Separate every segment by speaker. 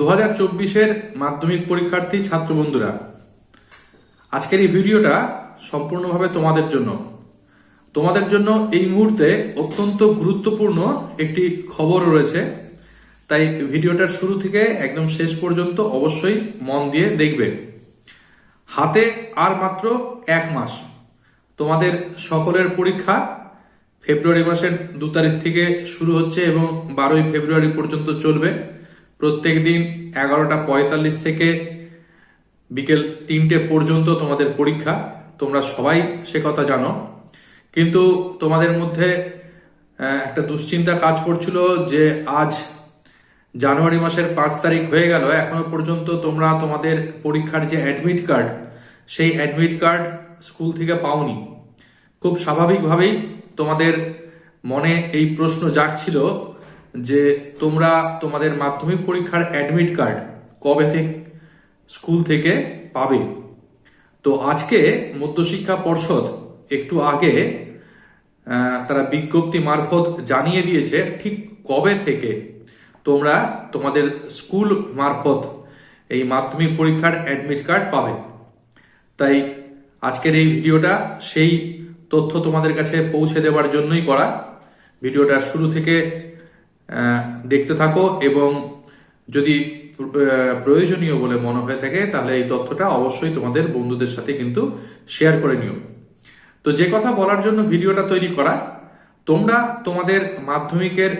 Speaker 1: দু হাজার চব্বিশের মাধ্যমিক পরীক্ষার্থী ছাত্র বন্ধুরা আজকের এই ভিডিওটা সম্পূর্ণভাবে তোমাদের জন্য। তোমাদের জন্য এই মুহূর্তে অত্যন্ত গুরুত্বপূর্ণ একটি খবর রয়েছে। তাই ভিডিওটার শুরু থেকে একদম শেষ পর্যন্ত অবশ্যই মন দিয়ে দেখবে। হাতে আর মাত্র এক মাস। তোমাদের সকলের পরীক্ষা ফেব্রুয়ারি মাসের দু তারিখ থেকে শুরু হচ্ছে এবং বারোই ফেব্রুয়ারি পর্যন্ত চলবে। প্রত্যেক দিন এগারোটা পঁয়তাল্লিশ থেকে বিকেল তিনটে পর্যন্ত তোমাদের পরীক্ষা। তোমরা সবাই সে কথা জানো। কিন্তু তোমাদের মধ্যে একটা দুশ্চিন্তা কাজ করছিল যে আজ জানুয়ারি মাসের পাঁচ তারিখ হয়ে গেল। এখনও পর্যন্ত তোমরা তোমাদের পরীক্ষার যে অ্যাডমিট কার্ড সেই অ্যাডমিট কার্ড স্কুল থেকে পাওনি। খুব স্বাভাবিকভাবেই তোমাদের মনে এই প্রশ্ন জাগছিল যে তোমরা তোমাদের মাধ্যমিক পরীক্ষার অ্যাডমিট কার্ড কবে থেকে স্কুল থেকে পাবে। তো আজকে মধ্যশিক্ষা পর্ষদ একটু আগে তারা বিজ্ঞপ্তি মারফত জানিয়ে দিয়েছে ঠিক কবে থেকে তোমরা তোমাদের স্কুল মারফত এই মাধ্যমিক পরীক্ষার অ্যাডমিট কার্ড পাবে। তাই আজকের এই ভিডিওটা সেই তথ্য তোমাদের কাছে পৌঁছে দেওয়ার জন্যই করা। ভিডিওটা শুরু থেকে দেখতে থাকো এবং যদি প্রয়োজনীয় বলে মনে হয়ে থাকে, তাহলে এই তথ্যটা অবশ্যই তোমাদের বন্ধুদের সাথে কিন্তু শেয়ার করে নিও। তো যে কথা বলার জন্য ভিডিওটা তৈরি করা, তোমরা তোমাদের মাধ্যমিকের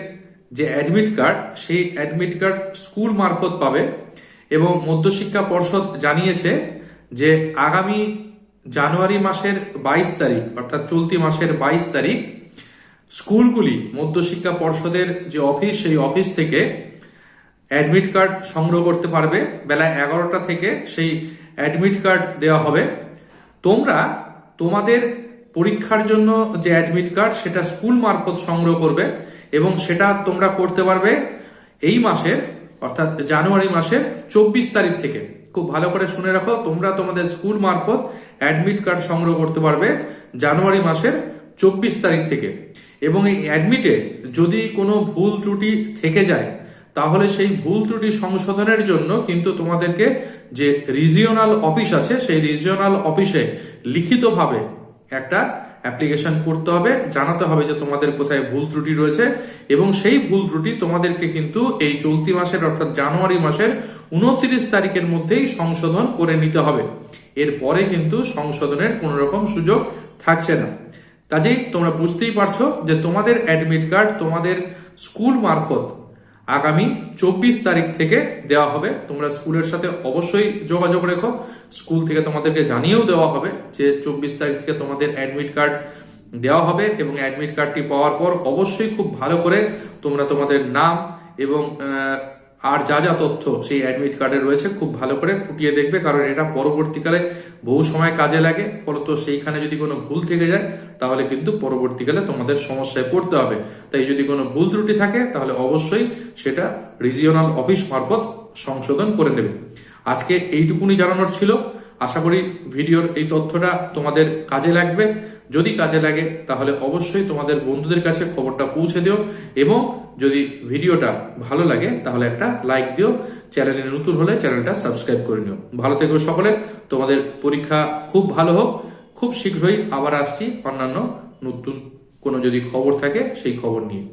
Speaker 1: যে অ্যাডমিট কার্ড সেই অ্যাডমিট কার্ড স্কুল মারফত পাবে এবং মধ্যশিক্ষা পর্ষদ জানিয়েছে যে আগামী জানুয়ারি মাসের বাইশ তারিখ, অর্থাৎ চলতি মাসের বাইশ তারিখ স্কুলগুলি মধ্যশিক্ষা পর্ষদের যে অফিস, সেই অফিস থেকে অ্যাডমিট কার্ড সংগ্রহ করতে পারবে। বেলা এগারোটা থেকে সেই অ্যাডমিট কার্ড দেওয়া হবে। তোমরা তোমাদের পরীক্ষার জন্য যে অ্যাডমিট কার্ড, সেটা স্কুল মারফত সংগ্রহ করবে এবং সেটা তোমরা করতে পারবে এই মাসের, অর্থাৎ জানুয়ারি মাসের চব্বিশ তারিখ থেকে। খুব ভালো করে শুনে রাখো, তোমরা তোমাদের স্কুল মারফত অ্যাডমিট কার্ড সংগ্রহ করতে পারবে জানুয়ারি মাসের চব্বিশ তারিখ থেকে। এবং এই অ্যাডমিটে যদি কোনো ভুল ত্রুটি থেকে যায়, তাহলে সেই ভুল ত্রুটি সংশোধনের জন্য কিন্তু তোমাদেরকে যে রিজিওনাল অফিস আছে, সেই রিজিওনাল অফিসে লিখিতভাবে একটা অ্যাপ্লিকেশন করতে হবে, জানাতে হবে যে তোমাদের কোথায় ভুল ত্রুটি রয়েছে এবং সেই ভুল ত্রুটি তোমাদেরকে কিন্তু এই চলতি মাসের অর্থাৎ জানুয়ারি মাসের উনত্রিশ তারিখের মধ্যেই সংশোধন করে নিতে হবে। এরপরে কিন্তু সংশোধনের কোনো রকম সুযোগ থাকছে না। কাজেই তোমরা বুঝতেই পারছ যে তোমাদের অ্যাডমিট কার্ড তোমাদের স্কুল মারফত আগামী চব্বিশ তারিখ থেকে দেওয়া হবে। তোমরা স্কুলের সাথে অবশ্যই যোগাযোগ রেখো। স্কুল থেকে তোমাদেরকে জানিয়েও দেওয়া হবে যে চব্বিশ তারিখ থেকে তোমাদের অ্যাডমিট কার্ড দেওয়া হবে এবং অ্যাডমিট কার্ডটি পাওয়ার পর অবশ্যই খুব ভালো করে তোমরা তোমাদের নাম এবং আর যা যা তথ্য সেই অ্যাডমিট কার্ডে রয়েছে, খুব ভালো করে খুঁটিয়ে দেখবে, কারণ এটা পরবর্তীকালে বহু সময় কাজে লাগে। ফলত সেইখানে যদি কোনো ভুল থেকে যায়, তাহলে কিন্তু পরবর্তীকালে তোমাদের সমস্যায় পড়তে হবে। তাই যদি কোনো ভুল ত্রুটি থাকে, তাহলে অবশ্যই সেটা রিজিওনাল অফিস মারফত সংশোধন করে নেবে। আজকে এইটুকুনি জানানোর ছিল। আশা করি ভিডিওর এই তথ্যটা তোমাদের কাজে লাগবে। যদি কাজে লাগে, তাহলে অবশ্যই তোমাদের বন্ধুদের কাছে খবরটা পৌঁছে দিও এবং যদি ভিডিওটা ভালো লাগে, তাহলে একটা লাইক দিও। চ্যানেলে নতুন হলে চ্যানেলটা সাবস্ক্রাইব করে নিও। ভালো থেকো সকলে। তোমাদের পরীক্ষা খুব ভালো হোক। খুব শীঘ্রই আবার আসছি অন্যান্য নতুন কোনো যদি খবর থাকে, সেই খবর নিয়ে।